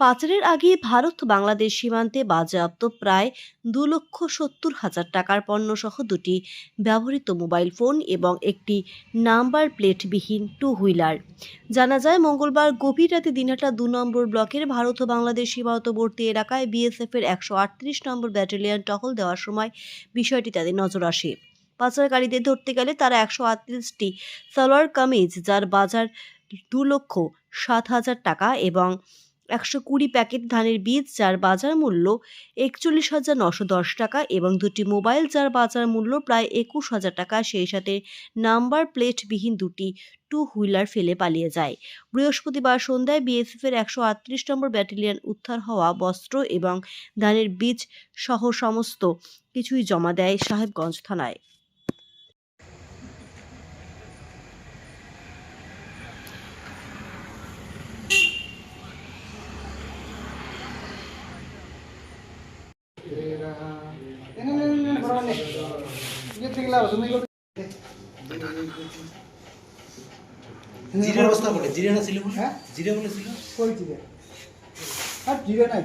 পাচারের আগে ভারত বাংলাদেশ সীমান্তে বাজেয়াপ্ত প্রায় দু লক্ষ সত্তর হাজার টাকার পণ্যসহ দুটি ব্যবহৃত মোবাইল ফোন এবং একটি নাম্বার প্লেটবিহীন টু হুইলার জানা যায়, মঙ্গলবার গভীর রাতে দিনহাটা দু নম্বর ব্লকের ভারত ও বাংলাদেশ সীমান্তবর্তী এলাকায় বিএসএফের একশো আটত্রিশ নম্বর ব্যাটালিয়ন টহল দেওয়ার সময় বিষয়টি তাদের নজর আসে। পাচারকারীদের ধরতে গেলে তারা একশো আটত্রিশটি সালোয়ার কামিজ, যার বাজার দু লক্ষ সাত হাজার টাকা এবং একশো কুড়ি প্যাকেট ধানের বীজ, যার বাজার মূল্য একচল্লিশ হাজার নশো দশ টাকা এবং দুটি মোবাইল, যার বাজার মূল্য প্রায় একুশ হাজার টাকা, সেই সাথে নাম্বার প্লেটবিহীন দুটি টু হুইলার ফেলে পালিয়ে যায়। বৃহস্পতিবার সন্ধ্যায় বিএসএফের একশো আটত্রিশ নম্বর ব্যাটালিয়ন উদ্ধার হওয়া বস্ত্র এবং ধানের বীজ সহ সমস্ত কিছুই জমা দেয় সাহেবগঞ্জ থানায়। জিরের অবস্থা বলে জিরে না ছিল বলে? হ্যাঁ? জিরে বলেছিল কই জিরে আর জিরে নাই।